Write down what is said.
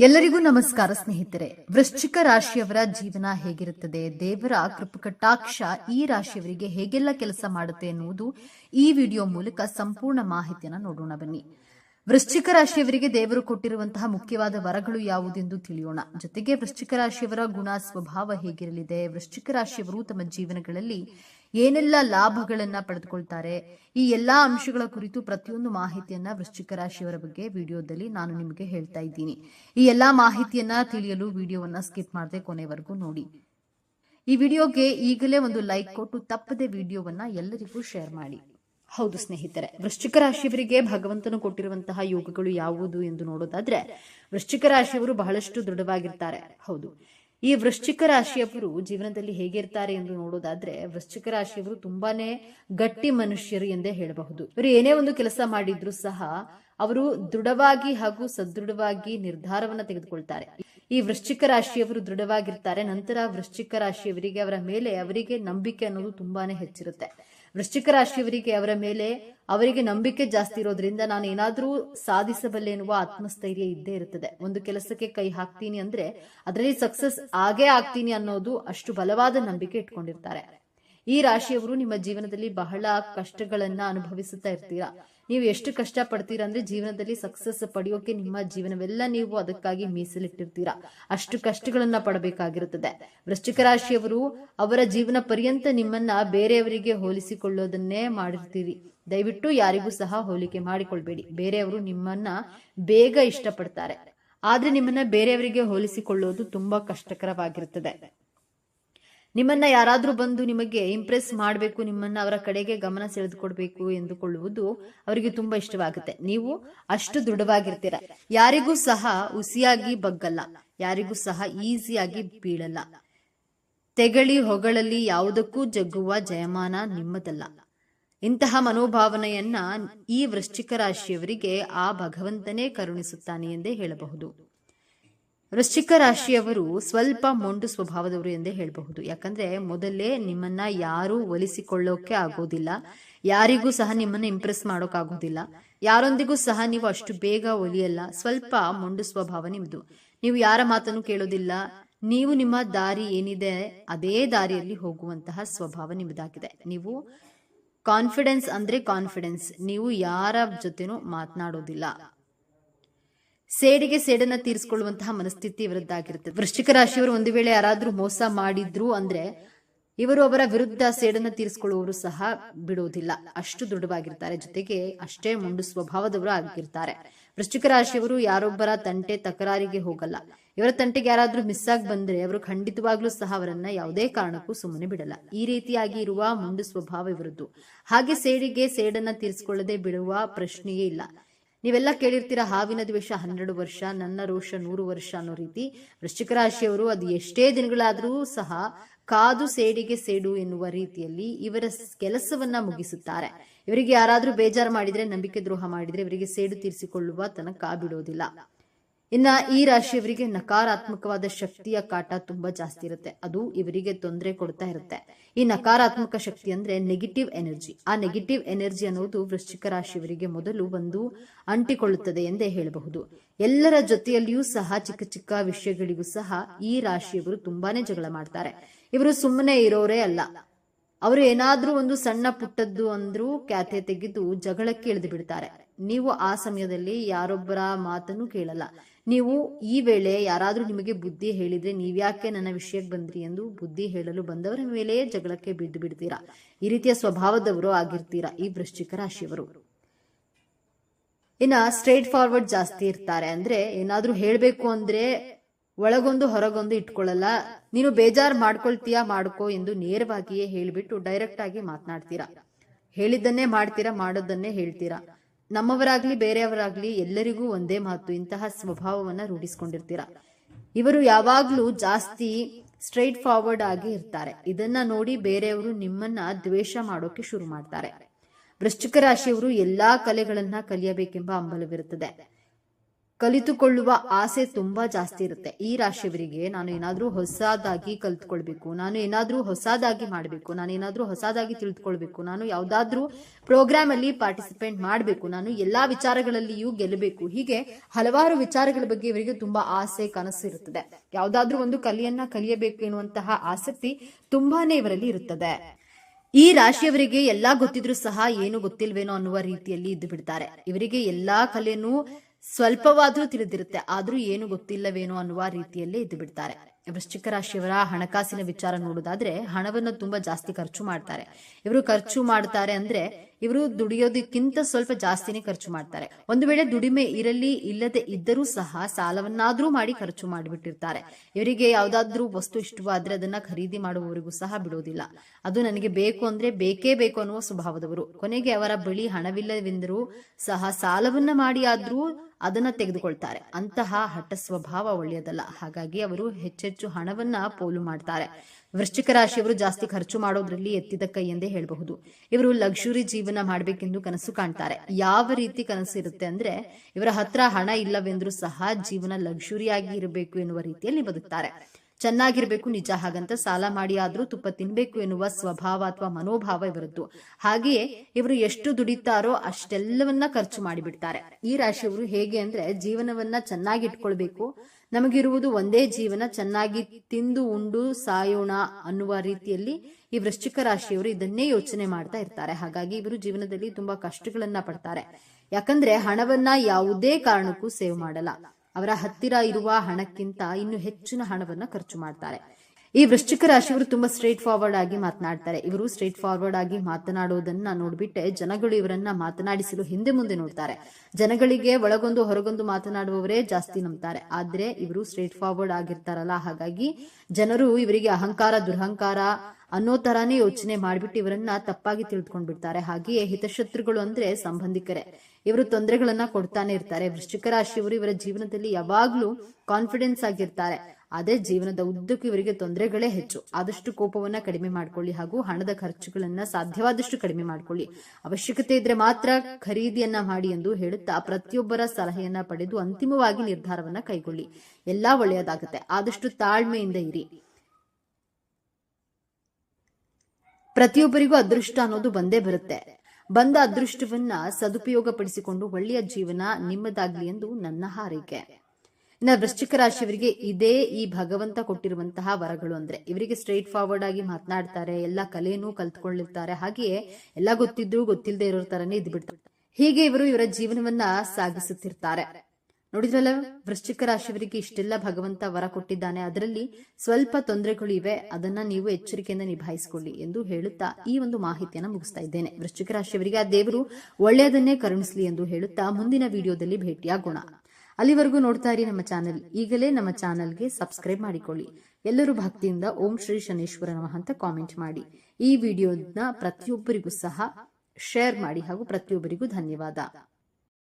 ಎಲ್ಲರಿಗೂ ನಮಸ್ಕಾರ, ಸ್ನೇಹಿತರೆ. ವೃಶ್ಚಿಕ ರಾಶಿಯವರ ಜೀವನ ಹೇಗಿರುತ್ತದೆ? ದೇವರ ಕೃಪಕಟಾಕ್ಷ ಈ ರಾಶಿಯವರಿಗೆ ಹೇಗೆಲ್ಲ ಕೆಲಸ ಮಾಡುತ್ತೆ ಎನ್ನುವುದು ಈ ವಿಡಿಯೋ ಮೂಲಕ ಸಂಪೂರ್ಣ ಮಾಹಿತಿಯನ್ನು ನೋಡೋಣ ಬನ್ನಿ. ವೃಶ್ಚಿಕ ರಾಶಿಯವರಿಗೆ ದೇವರು ಕೊಟ್ಟಿರುವಂತಹ ಮುಖ್ಯವಾದ ವರಗಳು ಯಾವುದೆಂದು ತಿಳಿಯೋಣ. ಜೊತೆಗೆ ವೃಶ್ಚಿಕ ರಾಶಿಯವರ ಗುಣ, ಸ್ವಭಾವ ಹೇಗಿರಲಿದೆ? ವೃಶ್ಚಿಕ ರಾಶಿಯವರು ತಮ್ಮ ಜೀವನಗಳಲ್ಲಿ ಏನೆಲ್ಲ ಲಾಭಗಳನ್ನ ಪಡೆದುಕೊಳ್ತಾರೆ, ಈ ಎಲ್ಲಾ ಅಂಶಗಳ ಕುರಿತು ಪ್ರತಿಯೊಂದು ಮಾಹಿತಿಯನ್ನ ವೃಶ್ಚಿಕ ರಾಶಿಯವರ ಬಗ್ಗೆ ವಿಡಿಯೋದಲ್ಲಿ ನಾನು ನಿಮಗೆ ಹೇಳ್ತಾ ಇದ್ದೀನಿ. ಈ ಎಲ್ಲಾ ಮಾಹಿತಿಯನ್ನ ತಿಳಿಯಲು ವಿಡಿಯೋವನ್ನ ಸ್ಕಿಪ್ ಮಾಡದೆ ಕೊನೆವರೆಗೂ ನೋಡಿ. ಈ ವಿಡಿಯೋಗೆ ಈಗಲೇ ಒಂದು ಲೈಕ್ ಕೊಟ್ಟು ತಪ್ಪದೆ ವಿಡಿಯೋವನ್ನ ಎಲ್ಲರಿಗೂ ಶೇರ್ ಮಾಡಿ. ಹೌದು ಸ್ನೇಹಿತರೆ, ವೃಶ್ಚಿಕ ರಾಶಿಯವರಿಗೆ ಭಗವಂತನು ಕೊಟ್ಟಿರುವಂತಹ ಯೋಗಗಳು ಯಾವುದು ಎಂದು ನೋಡೋದಾದ್ರೆ, ವೃಶ್ಚಿಕ ರಾಶಿಯವರು ಬಹಳಷ್ಟು ದೃಢವಾಗಿರ್ತಾರೆ. ಹೌದು ಈ ವೃಶ್ಚಿಕ ರಾಶಿಯವರು ಜೀವನದಲ್ಲಿ ಹೇಗಿರ್ತಾರೆ ಎಂದು ನೋಡೋದಾದ್ರೆ, ವೃಶ್ಚಿಕ ರಾಶಿಯವರು ತುಂಬಾನೇ ಗಟ್ಟಿ ಮನುಷ್ಯರು ಎಂದೇ ಹೇಳಬಹುದು. ಇವರು ಏನೇ ಒಂದು ಕೆಲಸ ಮಾಡಿದ್ರು ಸಹ ಅವರು ದೃಢವಾಗಿ ಹಾಗೂ ಸದೃಢವಾಗಿ ನಿರ್ಧಾರವನ್ನ ತೆಗೆದುಕೊಳ್ತಾರೆ. ಈ ವೃಶ್ಚಿಕ ರಾಶಿಯವರು ದೃಢವಾಗಿರ್ತಾರೆ, ನಂತರ ವೃಶ್ಚಿಕ ರಾಶಿಯವರಿಗೆ ಅವರ ಮೇಲೆ ಅವರಿಗೆ ನಂಬಿಕೆ ಅನ್ನೋದು ತುಂಬಾನೇ ಹೆಚ್ಚಿರುತ್ತೆ. ವೃಶ್ಚಿಕ ರಾಶಿಯವರಿಗೆ ಅವರ ಮೇಲೆ ಅವರಿಗೆ ನಂಬಿಕೆ ಜಾಸ್ತಿ ಇರೋದ್ರಿಂದ ನಾನು ಏನಾದ್ರೂ ಸಾಧಿಸಬಲ್ಲೆ ಎನ್ನುವ ಆತ್ಮಸ್ಥೈರ್ಯ ಇದ್ದೇ ಇರುತ್ತದೆ. ಒಂದು ಕೆಲಸಕ್ಕೆ ಕೈ ಹಾಕ್ತೀನಿ ಅಂದ್ರೆ ಅದರಲ್ಲಿ ಸಕ್ಸಸ್ ಆಗೇ ಆಗ್ತೀನಿ ಅನ್ನೋದು ಅಷ್ಟು ಬಲವಾದ ನಂಬಿಕೆ ಇಟ್ಕೊಂಡಿರ್ತಾರೆ. ಈ ರಾಶಿಯವರು ನಿಮ್ಮ ಜೀವನದಲ್ಲಿ ಬಹಳ ಕಷ್ಟಗಳನ್ನ ಅನುಭವಿಸುತ್ತಾ ಇರ್ತೀರಾ? ನೀವು ಎಷ್ಟು ಕಷ್ಟ ಪಡ್ತೀರಾ ಅಂದ್ರೆ ಜೀವನದಲ್ಲಿ ಸಕ್ಸಸ್ ಪಡೆಯೋಕೆ ನಿಮ್ಮ ಜೀವನವೆಲ್ಲ ನೀವು ಅದಕ್ಕಾಗಿ ಮೀಸಲಿಟ್ಟಿರ್ತೀರಾ. ಅಷ್ಟು ಕಷ್ಟಗಳನ್ನ ಪಡಬೇಕಾಗಿರುತ್ತದೆ. ವೃಶ್ಚಿಕ ರಾಶಿಯವರು ಅವರ ಜೀವನ ಪರ್ಯಂತ ನಿಮ್ಮನ್ನ ಬೇರೆಯವರಿಗೆ ಹೋಲಿಸಿಕೊಳ್ಳೋದನ್ನೇ ಮಾಡಿರ್ತೀರಿ. ದಯವಿಟ್ಟು ಯಾರಿಗೂ ಸಹ ಹೋಲಿಕೆ ಮಾಡಿಕೊಳ್ಬೇಡಿ. ಬೇರೆಯವರು ನಿಮ್ಮನ್ನ ಬೇಗ ಇಷ್ಟಪಡ್ತಾರೆ. ಆದ್ರೆ ನಿಮ್ಮನ್ನ ಬೇರೆಯವರಿಗೆ ಹೋಲಿಸಿಕೊಳ್ಳೋದು ತುಂಬಾ ಕಷ್ಟಕರವಾಗಿರುತ್ತದೆ. ನಿಮ್ಮನ್ನ ಯಾರಾದರೂ ಬಂದು ನಿಮಗೆ ಇಂಪ್ರೆಸ್ ಮಾಡಬೇಕು, ನಿಮ್ಮನ್ನ ಅವರ ಕಡೆಗೆ ಗಮನ ಸೆಳೆದುಕೊಡ್ಬೇಕು ಎಂದುಕೊಳ್ಳುವುದು ಅವರಿಗೆ ತುಂಬಾ ಇಷ್ಟವಾಗುತ್ತೆ. ನೀವು ಅಷ್ಟು ದೃಢವಾಗಿರ್ತೀರ. ಯಾರಿಗೂ ಸಹ ಹುಸಿಯಾಗಿ ಬಗ್ಗಲ್ಲ. ಯಾರಿಗೂ ಸಹ ಈಸಿಯಾಗಿ ಬೀಳಲ್ಲ. ತೆಗಳಿ ಹೊಗಳಲ್ಲಿ ಯಾವುದಕ್ಕೂ ಜಗ್ಗುವ ಜಯಮಾನ ನಿಮ್ಮದಲ್ಲ. ಇಂತಹ ಮನೋಭಾವನೆಯನ್ನ ಈ ವೃಶ್ಚಿಕ ರಾಶಿಯವರಿಗೆ ಆ ಭಗವಂತನೇ ಕರುಣಿಸುತ್ತಾನೆ ಎಂದೇ ಹೇಳಬಹುದು. ವೃಶ್ಚಿಕ ರಾಶಿಯವರು ಸ್ವಲ್ಪ ಮೊಂಡು ಸ್ವಭಾವದವರು ಎಂದೇ ಹೇಳಬಹುದು. ಯಾಕಂದ್ರೆ ಮೊದಲೇ ನಿಮ್ಮನ್ನ ಯಾರು ಒಲಿಸಿಕೊಳ್ಳೋಕೆ ಆಗೋದಿಲ್ಲ. ಯಾರಿಗೂ ಸಹ ನಿಮ್ಮನ್ನ ಇಂಪ್ರೆಸ್ ಮಾಡೋಕ್ಕಾಗೋದಿಲ್ಲ ಯಾರೊಂದಿಗೂ ಸಹ ನೀವು ಅಷ್ಟು ಬೇಗ ಒಲಿಯಲ್ಲ. ಸ್ವಲ್ಪ ಮೊಂಡು ಸ್ವಭಾವ ನಿಮ್ದು. ನೀವು ಯಾರ ಮಾತನ್ನು ಕೇಳೋದಿಲ್ಲ. ನೀವು ನಿಮ್ಮ ದಾರಿ ಏನಿದೆ ಅದೇ ದಾರಿಯಲ್ಲಿ ಹೋಗುವಂತಹ ಸ್ವಭಾವ ನಿಮ್ಮದಾಗಿದೆ ನೀವು ಕಾನ್ಫಿಡೆನ್ಸ್ ಅಂದ್ರೆ ಕಾನ್ಫಿಡೆನ್ಸ್ ನೀವು ಯಾರ ಜೊತೆನೂ ಮಾತನಾಡೋದಿಲ್ಲ. ಸೇಡಿಗೆ ಸೇಡನ್ನ ತೀರಿಸಿಕೊಳ್ಳುವಂತಹ ಮನಸ್ಥಿತಿ ಇವರದ್ದಾಗಿರುತ್ತೆ ವೃಶ್ಚಿಕ ರಾಶಿಯವರು ಒಂದು ವೇಳೆ ಯಾರಾದ್ರೂ ಮೋಸ ಮಾಡಿದ್ರು ಅಂದ್ರೆ ಇವರು ಅವರ ವಿರುದ್ಧ ಸೇಡನ್ನ ತೀರಿಸಿಕೊಳ್ಳುವವರು ಸಹ ಬಿಡುವುದಿಲ್ಲ. ಅಷ್ಟು ದೃಢವಾಗಿರ್ತಾರೆ. ಜೊತೆಗೆ ಅಷ್ಟೇ ಮುಂಡು ಸ್ವಭಾವದವರು ಆಗಿರ್ತಾರೆ. ವೃಶ್ಚಿಕ ರಾಶಿಯವರು ಯಾರೊಬ್ಬರ ತಂಟೆ ತಕರಾರಿಗೆ ಹೋಗಲ್ಲ. ಇವರ ತಂಟೆಗೆ ಯಾರಾದ್ರೂ ಮಿಸ್ ಆಗಿ ಬಂದ್ರೆ ಅವರು ಖಂಡಿತವಾಗ್ಲೂ ಸಹ ಅವರನ್ನ ಯಾವುದೇ ಕಾರಣಕ್ಕೂ ಸುಮ್ಮನೆ ಬಿಡಲ್ಲ. ಈ ರೀತಿಯಾಗಿ ಇರುವ ಮುಂಡು ಸ್ವಭಾವ ಇವರದ್ದು. ಹಾಗೆ ಸೇಡಿಗೆ ಸೇಡನ್ನ ತೀರಿಸಿಕೊಳ್ಳದೆ ಬಿಡುವ ಪ್ರಶ್ನೆಯೇ ಇಲ್ಲ. ನೀವೆಲ್ಲ ಕೇಳಿರ್ತೀರ ಹಾವಿನ ದ್ವೇಷ ಹನ್ನೆರಡು ವರ್ಷ, ನನ್ನ ರೋಷ ನೂರು ವರ್ಷ ಅನ್ನೋ ರೀತಿ. ವೃಶ್ಚಿಕ ರಾಶಿಯವರು ಅದು ಎಷ್ಟೇ ದಿನಗಳಾದರೂ ಸಹ ಕಾದು ಸೇಡಿಗೆ ಸೇಡು ಎನ್ನುವ ರೀತಿಯಲ್ಲಿ ಇವರ ಕೆಲಸವನ್ನ ಮುಗಿಸುತ್ತಾರೆ. ಇವರಿಗೆ ಯಾರಾದ್ರೂ ಬೇಜಾರು ಮಾಡಿದ್ರೆ, ನಂಬಿಕೆ ದ್ರೋಹ ಮಾಡಿದ್ರೆ, ಇವರಿಗೆ ಸೇಡು ತೀರಿಸಿಕೊಳ್ಳುವ ತನಕ ಬಿಡೋದಿಲ್ಲ. ಇನ್ನ ಈ ರಾಶಿಯವರಿಗೆ ನಕಾರಾತ್ಮಕವಾದ ಶಕ್ತಿಯ ಕಾಟ ತುಂಬಾ ಜಾಸ್ತಿ ಇರುತ್ತೆ. ಅದು ಇವರಿಗೆ ತೊಂದರೆ ಕೊಡ್ತಾ ಇರುತ್ತೆ. ಈ ನಕಾರಾತ್ಮಕ ಶಕ್ತಿ ಅಂದ್ರೆ ನೆಗೆಟಿವ್ ಎನರ್ಜಿ ಆ ನೆಗೆಟಿವ್ ಎನರ್ಜಿ ಅನ್ನೋದು ವೃಶ್ಚಿಕ ರಾಶಿಯವರಿಗೆ ಮೊದಲು ಬಂದು ಅಂಟಿಕೊಳ್ಳುತ್ತದೆ ಎಂದೇ ಹೇಳಬಹುದು. ಎಲ್ಲರ ಜೊತೆಯಲ್ಲಿಯೂ ಸಹ ಚಿಕ್ಕ ಚಿಕ್ಕ ವಿಷಯಗಳಿಗೂ ಸಹ ಈ ರಾಶಿಯವರು ತುಂಬಾನೇ ಜಗಳ ಮಾಡ್ತಾರೆ. ಇವರು ಸುಮ್ಮನೆ ಇರೋರೇ ಅಲ್ಲ. ಅವರು ಏನಾದ್ರೂ ಒಂದು ಸಣ್ಣ ಪುಟ್ಟದ್ದು ಅಂದ್ರೂ ಕ್ಯಾತೆ ತೆಗೆದು ಜಗಳಕ್ಕೆ ಇಳಿದು ಬಿಡ್ತಾರೆ. ನೀವು ಆ ಸಮಯದಲ್ಲಿ ಯಾರೊಬ್ಬರ ಮಾತನ್ನು ಕೇಳಲ್ಲ. ನೀವು ಈ ವೇಳೆ ಯಾರಾದರೂ ನಿಮಗೆ ಬುದ್ಧಿ ಹೇಳಿದ್ರೆ ನೀವ್ಯಾಕೆ ನನ್ನ ವಿಷಯಕ್ಕೆ ಬಂದ್ರಿ ಎಂದು ಬುದ್ಧಿ ಹೇಳಲು ಬಂದವರ ಮೇಲೆಯೇ ಜಗಳಕ್ಕೆ ಬಿದ್ದು ಬಿಡ್ತೀರಾ? ಈ ರೀತಿಯ ಸ್ವಭಾವದವರು ಆಗಿರ್ತೀರಾ ಈ ವೃಶ್ಚಿಕ ರಾಶಿಯವರು? ಇನ್ನ ಸ್ಟ್ರೇಟ್ ಫಾರ್ವರ್ಡ್ ಜಾಸ್ತಿ ಇರ್ತಾರೆ. ಅಂದ್ರೆ ಏನಾದ್ರೂ ಹೇಳ್ಬೇಕು ಅಂದ್ರೆ ಒಳಗೊಂದು ಹೊರಗೊಂದು ಇಟ್ಕೊಳ್ಳಲ್ಲ. ನೀನು ಬೇಜಾರ್ ಮಾಡ್ಕೊಳ್ತೀಯಾ ಮಾಡ್ಕೋ ಎಂದು ನೇರವಾಗಿಯೇ ಹೇಳ್ಬಿಟ್ಟು ಡೈರೆಕ್ಟ್ ಆಗಿ ಮಾತನಾಡ್ತೀರಾ? ಹೇಳಿದ್ದನ್ನೇ ಮಾಡ್ತೀರಾ ಮಾಡೋದನ್ನೇ ಹೇಳ್ತೀರಾ? ನಮ್ಮವರಾಗ್ಲಿ, ಬೇರೆಯವರಾಗ್ಲಿ ಎಲ್ಲರಿಗೂ ಒಂದೇ ಮಾತು, ಇಂತಹ ಸ್ವಭಾವವನ್ನ ರೂಢಿಸ್ಕೊಂಡಿರ್ತೀರ? ಇವರು ಯಾವಾಗ್ಲೂ ಜಾಸ್ತಿ ಸ್ಟ್ರೈಟ್ ಫಾರ್ವರ್ಡ್ ಆಗಿ ಇರ್ತಾರೆ. ಇದನ್ನ ನೋಡಿ ಬೇರೆಯವರು ನಿಮ್ಮನ್ನ ದ್ವೇಷ ಮಾಡೋಕೆ ಶುರು ಮಾಡ್ತಾರೆ. ವೃಶ್ಚಿಕ ರಾಶಿಯವರು ಎಲ್ಲಾ ಕಲೆಗಳನ್ನ ಕಲಿಯಬೇಕೆಂಬ ಹಂಬಲವಿರುತ್ತದೆ. ಕಲಿತುಕೊಳ್ಳುವ ಆಸೆ ತುಂಬಾ ಜಾಸ್ತಿ ಇರುತ್ತೆ. ಈ ರಾಶಿಯವರಿಗೆ ನಾನು ಏನಾದ್ರೂ ಹೊಸದಾಗಿ ಕಲಿತುಕೊಳ್ಬೇಕು, ನಾನು ಏನಾದ್ರೂ ಹೊಸದಾಗಿ ಮಾಡಬೇಕು, ನಾನು ಏನಾದ್ರೂ ಹೊಸದಾಗಿ ತಿಳಿದುಕೊಳ್ಬೇಕು ನಾನು ಯಾವ್ದಾದ್ರೂ ಪ್ರೋಗ್ರಾಮ್ ಅಲ್ಲಿ ಪಾರ್ಟಿಸಿಪೇಟ್ ಮಾಡಬೇಕು, ನಾನು ಎಲ್ಲಾ ವಿಚಾರಗಳಲ್ಲಿಯೂ ಗೆಲ್ಲಬೇಕು, ಹೀಗೆ ಹಲವಾರು ವಿಚಾರಗಳ ಬಗ್ಗೆ ಇವರಿಗೆ ತುಂಬಾ ಆಸೆ ಕನಸು ಇರುತ್ತದೆ. ಯಾವ್ದಾದ್ರೂ ಒಂದು ಕಲಿಯನ್ನ ಕಲಿಯಬೇಕು ಎನ್ನುವಂತಹ ಆಸಕ್ತಿ ತುಂಬಾನೇ ಇವರಲ್ಲಿ ಇರುತ್ತದೆ. ಈ ರಾಶಿಯವರಿಗೆ ಎಲ್ಲಾ ಗೊತ್ತಿದ್ರು ಸಹ ಏನು ಗೊತ್ತಿಲ್ವೇನೋ ಅನ್ನುವ ರೀತಿಯಲ್ಲಿ ಇದ್ದು ಬಿಡ್ತಾರೆ. ಇವರಿಗೆ ಎಲ್ಲಾ ಕಲೆನೂ ಸ್ವಲ್ಪವಾದ್ರೂ ತಿಳಿದಿರುತ್ತೆ, ಆದರೂ ಏನು ಗೊತ್ತಿಲ್ಲವೇನೋ ಅನ್ನುವ ರೀತಿಯಲ್ಲೇ ಇದ್ದು ಬಿಡ್ತಾರೆ ವೃಶ್ಚಿಕ ರಾಶಿಯವರ ಹಣಕಾಸಿನ ವಿಚಾರ ನೋಡೋದಾದ್ರೆ ಹಣವನ್ನು ತುಂಬಾ ಜಾಸ್ತಿ ಖರ್ಚು ಮಾಡ್ತಾರೆ. ಇವರು ಖರ್ಚು ಮಾಡ್ತಾರೆ ಅಂದ್ರೆ ಇವರು ದುಡಿಯೋದಕ್ಕಿಂತ ಸ್ವಲ್ಪ ಜಾಸ್ತಿನೇ ಖರ್ಚು ಮಾಡ್ತಾರೆ. ಒಂದು ವೇಳೆ ದುಡಿಮೆ ಇರಲಿ, ಇಲ್ಲದೆ ಇದ್ದರೂ ಸಹ ಸಾಲವನ್ನಾದ್ರೂ ಮಾಡಿ ಖರ್ಚು ಮಾಡಿಬಿಟ್ಟಿರ್ತಾರೆ. ಇವರಿಗೆ ಯಾವ್ದಾದ್ರೂ ವಸ್ತು ಇಷ್ಟವಾದ್ರೆ ಅದನ್ನ ಖರೀದಿ ಮಾಡುವವರಿಗೂ ಸಹ ಬಿಡೋದಿಲ್ಲ. ಅದು ನನಗೆ ಬೇಕು ಅಂದ್ರೆ ಬೇಕೇ ಬೇಕು ಅನ್ನುವ ಸ್ವಭಾವದವರು. ಕೊನೆಗೆ ಅವರ ಬಳಿ ಹಣವಿಲ್ಲವೆಂದರೂ ಸಹ ಸಾಲವನ್ನ ಮಾಡಿ ಆದ್ರೂ ಅದನ್ನ ತೆಗೆದುಕೊಳ್ತಾರೆ. ಅಂತಹ ಹಠ ಸ್ವಭಾವ ಒಳ್ಳೆಯದಲ್ಲ. ಹಾಗಾಗಿ ಅವರು ಹೆಚ್ಚೆಚ್ಚು ಹಣವನ್ನ ಪೋಲು ಮಾಡ್ತಾರೆ. ವೃಶ್ಚಿಕ ರಾಶಿಯವರು ಜಾಸ್ತಿ ಖರ್ಚು ಮಾಡೋದ್ರಲ್ಲಿ ಎತ್ತಿದ ಕೈ ಎಂದೇ ಹೇಳಬಹುದು. ಇವರು ಲಕ್ಸುರಿ ಜೀವನ ಮಾಡಬೇಕೆಂದು ಕನಸು ಕಾಣ್ತಾರೆ. ಯಾವ ರೀತಿ ಕನಸು ಇರುತ್ತೆ ಅಂದ್ರೆ ಇವರ ಹತ್ರ ಹಣ ಇಲ್ಲವೆಂದ್ರೂ ಸಹ ಜೀವನ ಲಕ್ಸುರಿಯಾಗಿ ಇರಬೇಕು ಎನ್ನುವ ರೀತಿಯಲ್ಲಿ ಬದುಕ್ತಾರೆ. ಚೆನ್ನಾಗಿರ್ಬೇಕು ನಿಜ ಹಾಗಂತ ಸಾಲ ಮಾಡಿ ಆದ್ರೂ ತುಪ್ಪ ತಿನ್ಬೇಕು ಎನ್ನುವ ಸ್ವಭಾವ ಅಥವಾ ಮನೋಭಾವ ಇವರದ್ದು. ಹಾಗೆಯೇ ಇವರು ಎಷ್ಟು ದುಡಿತಾರೋ ಅಷ್ಟೆಲ್ಲವನ್ನ ಖರ್ಚು ಮಾಡಿಬಿಡ್ತಾರೆ. ಈ ರಾಶಿಯವರು ಹೇಗೆ ಅಂದ್ರೆ ಜೀವನವನ್ನ ಚೆನ್ನಾಗಿ ಇಟ್ಕೊಳ್ಬೇಕು ನಮಗಿರುವುದು ಒಂದೇ ಜೀವನ, ಚೆನ್ನಾಗಿ ತಿಂದು ಉಂಡು ಸಾಯೋಣ ಅನ್ನುವ ರೀತಿಯಲ್ಲಿ ಈ ವೃಶ್ಚಿಕ ರಾಶಿಯವರು ಇದನ್ನೇ ಯೋಚನೆ ಮಾಡ್ತಾ ಇರ್ತಾರೆ. ಹಾಗಾಗಿ ಇವರು ಜೀವನದಲ್ಲಿ ತುಂಬಾ ಕಷ್ಟಗಳನ್ನ ಪಡ್ತಾರೆ. ಯಾಕಂದ್ರೆ ಹಣವನ್ನ ಯಾವುದೇ ಕಾರಣಕ್ಕೂ ಸೇವ್ ಮಾಡಲ್ಲ. ಅವರ ಹತ್ತಿರ ಇರುವ ಹಣಕ್ಕಿಂತ ಇನ್ನು ಹೆಚ್ಚಿನ ಹಣವನ್ನ ಖರ್ಚು ಮಾಡ್ತಾರೆ. ಈ ವೃಶ್ಚಿಕ ರಾಶಿಯವರು ತುಂಬಾ ಸ್ಟ್ರೇಟ್ ಫಾರ್ವರ್ಡ್ ಆಗಿ ಮಾತನಾಡ್ತಾರೆ. ಇವರು ಸ್ಟ್ರೇಟ್ ಫಾರ್ವರ್ಡ್ ಆಗಿ ಮಾತನಾಡೋದನ್ನ ನೋಡ್ಬಿಟ್ಟೆ ಜನಗಳು ಇವರನ್ನ ಮಾತನಾಡಿಸಲು ಹಿಂದೆ ಮುಂದೆ ನೋಡ್ತಾರೆ. ಜನಗಳಿಗೆ ಒಳಗೊಂದು ಹೊರಗೊಂದು ಮಾತನಾಡುವವರೇ ಜಾಸ್ತಿ ನಂಬ್ತಾರೆ. ಆದ್ರೆ ಇವರು ಸ್ಟ್ರೇಟ್ ಫಾರ್ವರ್ಡ್ ಆಗಿರ್ತಾರಲ್ಲ, ಹಾಗಾಗಿ ಜನರು ಇವರಿಗೆ ಅಹಂಕಾರ, ದುರಹಂಕಾರ ಅನ್ನೋ ತರಾನೇ ಯೋಚನೆ ಮಾಡ್ಬಿಟ್ಟು ಇವರನ್ನ ತಪ್ಪಾಗಿ ತಿಳ್ಕೊಂಡ್ಬಿಡ್ತಾರೆ. ಹಾಗೆಯೇ ಹಿತಶತ್ರುಗಳು ಅಂದ್ರೆ ಸಂಬಂಧಿಕರೇ. ಇವರು ತೊಂದರೆಗಳನ್ನ ಕೊಡ್ತಾನೆ ಇರ್ತಾರೆ. ವೃಶ್ಚಿಕ ರಾಶಿಯವರು ಇವರ ಜೀವನದಲ್ಲಿ ಯಾವಾಗ್ಲೂ ಕಾನ್ಫಿಡೆನ್ಸ್ ಆಗಿರ್ತಾರೆ. ಅದೇ ಜೀವನದ ಉದ್ದಕ್ಕೂ ಇವರಿಗೆ ತೊಂದರೆಗಳೇ ಹೆಚ್ಚು. ಆದಷ್ಟು ಕೋಪವನ್ನ ಕಡಿಮೆ ಮಾಡ್ಕೊಳ್ಳಿ ಹಾಗೂ ಹಣದ ಖರ್ಚುಗಳನ್ನ ಸಾಧ್ಯವಾದಷ್ಟು ಕಡಿಮೆ ಮಾಡ್ಕೊಳ್ಳಿ. ಅವಶ್ಯಕತೆ ಇದ್ರೆ ಮಾತ್ರ ಖರೀದಿಯನ್ನ ಮಾಡಿ ಎಂದು ಹೇಳುತ್ತಾ ಪ್ರತಿಯೊಬ್ಬರ ಸಲಹೆಯನ್ನ ಪಡೆದು ಅಂತಿಮವಾಗಿ ನಿರ್ಧಾರವನ್ನ ಕೈಗೊಳ್ಳಿ. ಎಲ್ಲಾ ಒಳ್ಳೆಯದಾಗುತ್ತೆ. ಆದಷ್ಟು ತಾಳ್ಮೆಯಿಂದ ಇರಿ. ಪ್ರತಿಯೊಬ್ಬರಿಗೂ ಅದೃಷ್ಟ ಅನ್ನೋದು ಬಂದೇ ಬರುತ್ತೆ. ಬಂದ ಅದೃಷ್ಟವನ್ನ ಸದುಪಯೋಗ ಪಡಿಸಿಕೊಂಡು ಒಳ್ಳೆಯ ಜೀವನ ನಿಮ್ಮದಾಗ್ಲಿ ಎಂದು ನನ್ನ ಹಾರೈಕೆ. ಇನ್ನ ವೃಶ್ಚಿಕ ರಾಶಿಯವರಿಗೆ ಇದೇ ಈ ಭಗವಂತ ಕೊಟ್ಟಿರುವಂತಹ ವರಗಳು ಅಂದ್ರೆ ಇವರಿಗೆ ಸ್ಟ್ರೈಟ್ ಫಾರ್ವರ್ಡ್ ಆಗಿ ಮಾತನಾಡ್ತಾರೆ, ಎಲ್ಲ ಕಲೆನೂ ಕಲ್ತ್ಕೊಂಡಿರ್ತಾರೆ ಹಾಗೆಯೇ ಎಲ್ಲ ಗೊತ್ತಿದ್ರು ಗೊತ್ತಿಲ್ಲದೆ ಇರೋ ತರನೇ ಇದ್ ಬಿಡ್ತಾರೆ. ಹೀಗೆ ಇವರು ಇವರ ಜೀವನವನ್ನ ಸಾಗಿಸುತ್ತಿರ್ತಾರೆ. ನೋಡಿದ್ರಲ್ಲ, ವೃಶ್ಚಿಕ ರಾಶಿಯವರಿಗೆ ಇಷ್ಟೆಲ್ಲ ಭಗವಂತ ವರ ಕೊಟ್ಟಿದ್ದಾನೆ, ಅದರಲ್ಲಿ ಸ್ವಲ್ಪ ತೊಂದರೆಗಳು ಇವೆ, ಅದನ್ನ ನೀವು ಎಚ್ಚರಿಕೆಯಿಂದ ನಿಭಾಯಿಸಿಕೊಳ್ಳಿ ಎಂದು ಹೇಳುತ್ತಾ ಈ ಒಂದು ಮಾಹಿತಿಯನ್ನ ಮುಗಿಸ್ತಾ ಇದ್ದೇನೆ. ವೃಶ್ಚಿಕ ರಾಶಿಯವರಿಗೆ ಆ ದೇವರು ಒಳ್ಳೆಯದನ್ನೇ ಕರುಣಿಸಲಿ ಎಂದು ಹೇಳುತ್ತಾ ಮುಂದಿನ ವಿಡಿಯೋದಲ್ಲಿ ಭೇಟಿಯಾಗೋಣ. ಅಲ್ಲಿವರೆಗೂ ನೋಡ್ತಾ ಇರಿ ನಮ್ಮ ಚಾನೆಲ್. ಈಗಲೇ ನಮ್ಮ ಚಾನೆಲ್ಗೆ ಸಬ್ಸ್ಕ್ರೈಬ್ ಮಾಡಿಕೊಳ್ಳಿ. ಎಲ್ಲರೂ ಭಕ್ತಿಯಿಂದ ಓಂ ಶ್ರೀ ಶನೇಶ್ವರ ನಮಃ ಅಂತ ಕಾಮೆಂಟ್ ಮಾಡಿ. ಈ ವಿಡಿಯೋನ ಪ್ರತಿಯೊಬ್ಬರಿಗೂ ಸಹ ಶೇರ್ ಮಾಡಿ ಹಾಗೂ ಪ್ರತಿಯೊಬ್ಬರಿಗೂ ಧನ್ಯವಾದ.